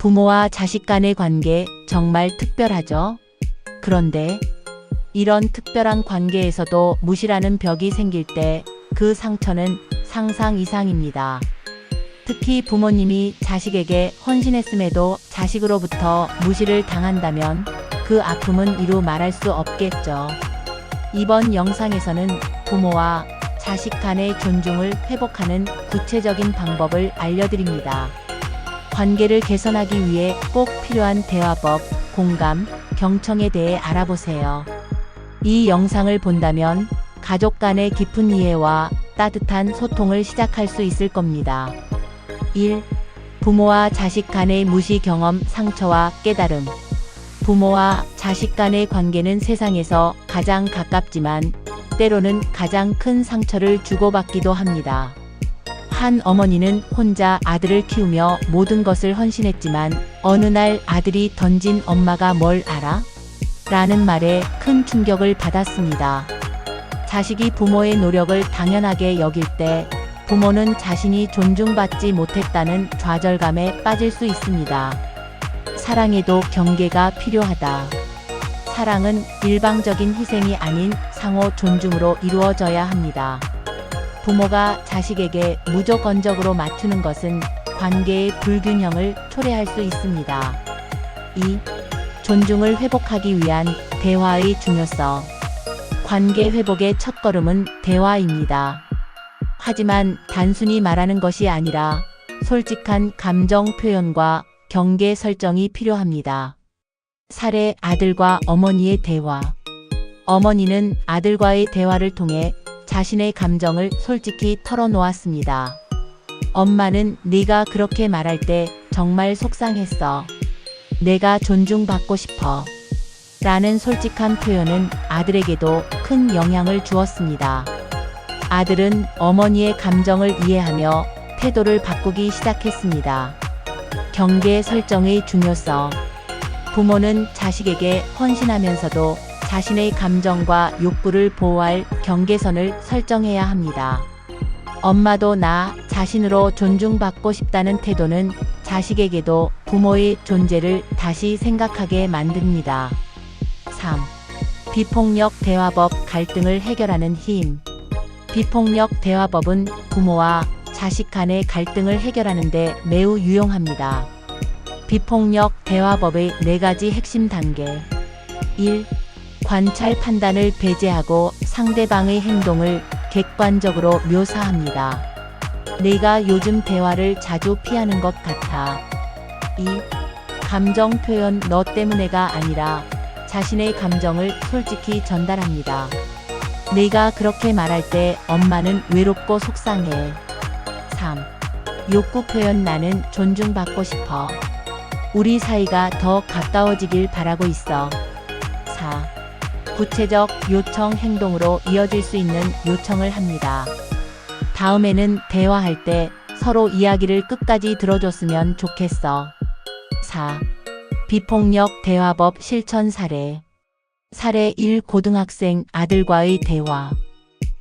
부모와 자식 간의 관계 정말 특별하죠? 그런데 이런 특별한 관계에서도 무시라는 벽이 생길 때 그 상처는 상상 이상입니다. 특히 부모님이 자식에게 헌신했음에도 자식으로부터 무시를 당한다면 그 아픔은 이루 말할 수 없겠죠. 이번 영상에서는 부모와 자식 간의 존중을 회복하는 구체적인 방법을 알려드립니다. 관계를 개선하기 위해 꼭 필요한 대화법, 공감, 경청에 대해 알아보세요. 이 영상을 본다면 가족 간의 깊은 이해와 따뜻한 소통을 시작할 수 있을 겁니다. 1. 부모와 자식 간의 무시 경험, 상처와 깨달음. 부모와 자식 간의 관계는 세상에서 가장 가깝지만 때로는 가장 큰 상처를 주고받기도 합니다. 한 어머니는 혼자 아들을 키우며 모든 것을 헌신했지만 어느 날 아들이 던진 엄마가 뭘 알아? 라는 말에 큰 충격을 받았습니다. 자식이 부모의 노력을 당연하게 여길 때 부모는 자신이 존중받지 못했다는 좌절감에 빠질 수 있습니다. 사랑에도 경계가 필요하다. 사랑은 일방적인 희생이 아닌 상호 존중으로 이루어져야 합니다. 부모가 자식에게 무조건적으로 맞추는 것은 관계의 불균형을 초래할 수 있습니다. 2. 존중을 회복하기 위한 대화의 중요성. 관계 회복의 첫걸음은 대화입니다. 하지만 단순히 말하는 것이 아니라 솔직한 감정 표현과 경계 설정이 필요합니다. 사례 아들과 어머니의 대화. 어머니는 아들과의 대화를 통해 자신의 감정을 솔직히 털어놓았습니다. 엄마는 네가 그렇게 말할 때 정말 속상했어. 내가 존중받고 싶어. 라는 솔직한 표현은 아들에게도 큰 영향을 주었습니다. 아들은 어머니의 감정을 이해하며 태도를 바꾸기 시작했습니다. 경계 설정의 중요성. 부모는 자식에게 헌신하면서도 자신의 감정과 욕구를 보호할 경계선을 설정해야 합니다. 엄마도 나 자신으로 존중받고 싶다는 태도는 자식에게도 부모의 존재를 다시 생각하게 만듭니다. 3. 비폭력 대화법 갈등을 해결하는 힘. 비폭력 대화법은 부모와 자식 간의 갈등을 해결하는 데 매우 유용합니다. 비폭력 대화법의 네 가지 핵심 단계. 1. 관찰 판단을 배제하고 상대방의 행동을 객관적으로 묘사합니다. 내가 요즘 대화를 자주 피하는 것 같아. 2. 감정 표현 너 때문에가 아니라 자신의 감정을 솔직히 전달합니다. 내가 그렇게 말할 때 엄마는 외롭고 속상해. 3. 욕구 표현 나는 존중받고 싶어. 우리 사이가 더 가까워지길 바라고 있어. 4. 구체적 요청 행동으로 이어질 수 있는 요청을 합니다. 다음에는 대화할 때 서로 이야기를 끝까지 들어줬으면 좋겠어. 4. 비폭력 대화법 실천 사례. 사례 1 고등학생 아들과의 대화.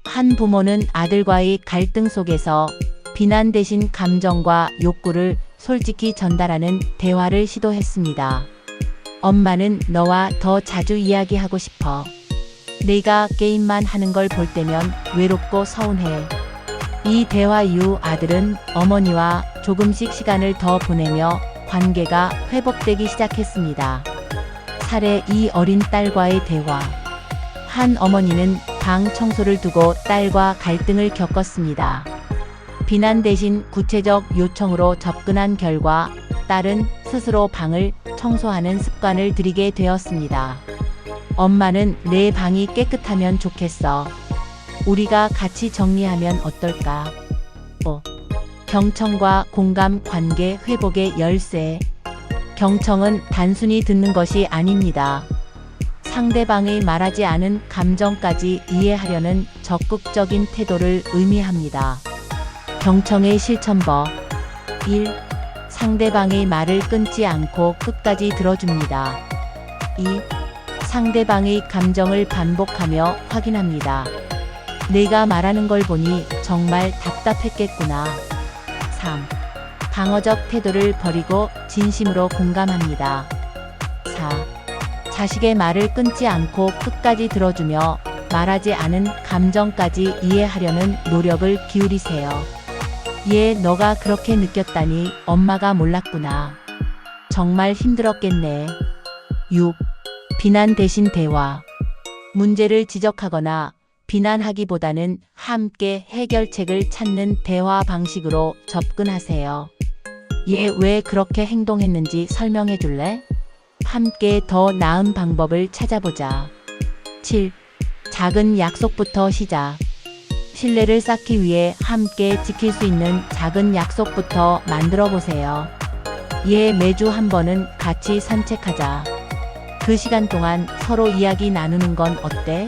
한 부모는 아들과의 갈등 속에서 비난 대신 감정과 욕구를 솔직히 전달하는 대화를 시도했습니다. 엄마는 너와 더 자주 이야기하고 싶어. 내가 게임만 하는 걸 볼 때면 외롭고 서운해. 이 대화 이후 아들은 어머니와 조금씩 시간을 더 보내며 관계가 회복되기 시작했습니다. 사례 이 어린 딸과의 대화. 한 어머니는 방 청소를 두고 딸과 갈등을 겪었습니다. 비난 대신 구체적 요청으로 접근한 결과 딸은 스스로 방을 청소하는 습관을 들이게 되었습니다. 엄마는 내 방이 깨끗하면 좋겠어. 우리가 같이 정리하면 어떨까? 5. 경청과 공감 관계 회복의 열쇠. 경청은 단순히 듣는 것이 아닙니다. 상대방의 말하지 않은 감정까지 이해하려는 적극적인 태도를 의미합니다. 경청의 실천법 1. 상대방의 말을 끊지 않고 끝까지 들어줍니다. 2. 상대방의 감정을 반복하며 확인합니다. 내가 말하는 걸 보니 정말 답답했겠구나. 3. 방어적 태도를 버리고 진심으로 공감합니다. 4. 자식의 말을 끊지 않고 끝까지 들어주며 말하지 않은 감정까지 이해하려는 노력을 기울이세요. 얘 너가 그렇게 느꼈다니 엄마가 몰랐구나. 정말 힘들었겠네. 6. 비난 대신 대화. 문제를 지적하거나 비난하기보다는 함께 해결책을 찾는 대화 방식으로 접근하세요. 얘 왜 그렇게 행동했는지 설명해 줄래? 함께 더 나은 방법을 찾아보자. 7. 작은 약속부터 시작. 신뢰를 쌓기 위해 함께 지킬 수 있는 작은 약속부터 만들어 보세요. 얘 매주 한 번은 같이 산책하자. 그 시간 동안 서로 이야기 나누는 건 어때?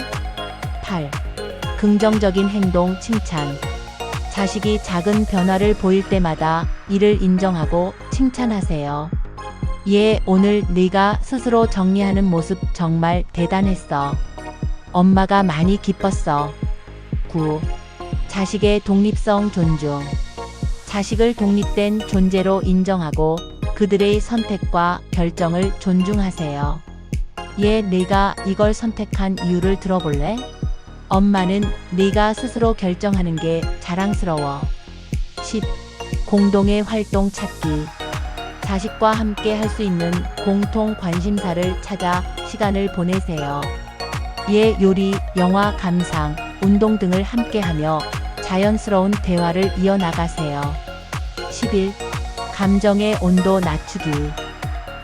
8. 긍정적인 행동 칭찬. 자식이 작은 변화를 보일 때마다 이를 인정하고 칭찬하세요. 얘 오늘 네가 스스로 정리하는 모습 정말 대단했어. 엄마가 많이 기뻤어. 9. 자식의 독립성 존중. 자식을 독립된 존재로 인정하고 그들의 선택과 결정을 존중하세요. 얘 내가 이걸 선택한 이유를 들어볼래? 엄마는 네가 스스로 결정하는 게 자랑스러워. 10. 공동의 활동 찾기. 자식과 함께 할 수 있는 공통 관심사를 찾아 시간을 보내세요. 얘 요리, 영화 감상, 운동 등을 함께 하며 자연스러운 대화를 이어나가세요. 11. 감정의 온도 낮추기.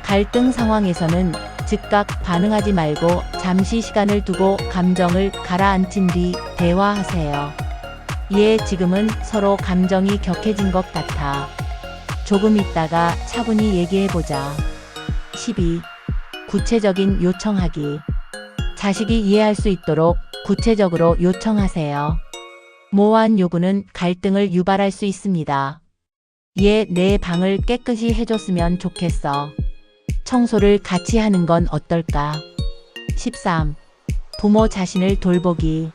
갈등 상황에서는 즉각 반응하지 말고 잠시 시간을 두고 감정을 가라앉힌 뒤 대화하세요. 얘 지금은 서로 감정이 격해진 것 같아. 조금 있다가 차분히 얘기해보자. 12. 구체적인 요청하기. 자식이 이해할 수 있도록 구체적으로 요청하세요. 모호한 요구는 갈등을 유발할 수 있습니다. 얘 내 방을 깨끗이 해줬으면 좋겠어. 청소를 같이 하는 건 어떨까? 13. 부모 자신을 돌보기.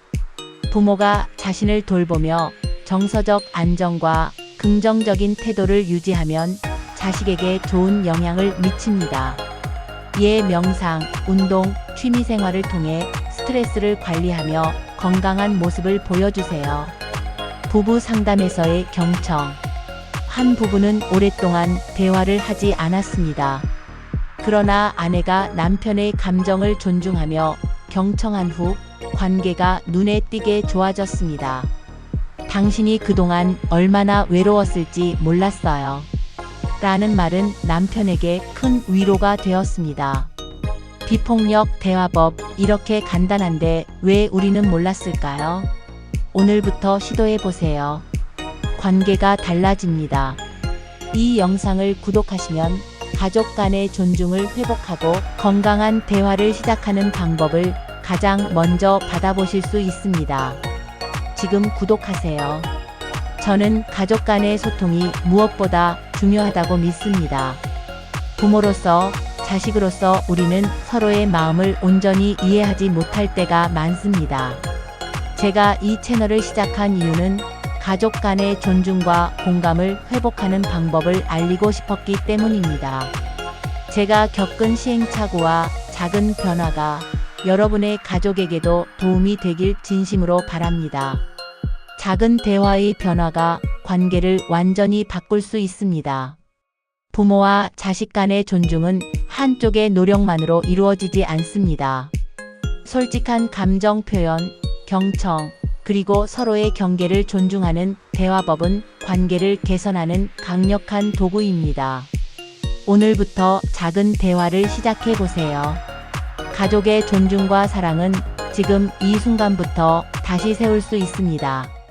부모가 자신을 돌보며 정서적 안정과 긍정적인 태도를 유지하면 자식에게 좋은 영향을 미칩니다. 얘 명상, 운동, 취미 생활을 통해 스트레스를 관리하며 건강한 모습을 보여주세요. 부부 상담에서의 경청. 한 부부는 오랫동안 대화를 하지 않았습니다. 그러나 아내가 남편의 감정을 존중하며 경청한 후 관계가 눈에 띄게 좋아졌습니다. 당신이 그동안 얼마나 외로웠을지 몰랐어요. 라는 말은 남편에게 큰 위로가 되었습니다. 비폭력 대화법 이렇게 간단한데 왜 우리는 몰랐을까요? 오늘부터 시도해 보세요. 관계가 달라집니다. 이 영상을 구독하시면 가족 간의 존중을 회복하고 건강한 대화를 시작하는 방법을 가장 먼저 받아보실 수 있습니다. 지금 구독하세요. 저는 가족 간의 소통이 무엇보다 중요하다고 믿습니다. 부모로서 자식으로서 우리는 서로의 마음을 온전히 이해하지 못할 때가 많습니다. 제가 이 채널을 시작한 이유는 가족 간의 존중과 공감을 회복하는 방법을 알리고 싶었기 때문입니다. 제가 겪은 시행착오와 작은 변화가 여러분의 가족에게도 도움이 되길 진심으로 바랍니다. 작은 대화의 변화가 관계를 완전히 바꿀 수 있습니다. 부모와 자식 간의 존중은 한쪽의 노력만으로 이루어지지 않습니다. 솔직한 감정 표현, 경청, 그리고 서로의 경계를 존중하는 대화법은 관계를 개선하는 강력한 도구입니다. 오늘부터 작은 대화를 시작해 보세요. 가족의 존중과 사랑은 지금 이 순간부터 다시 세울 수 있습니다.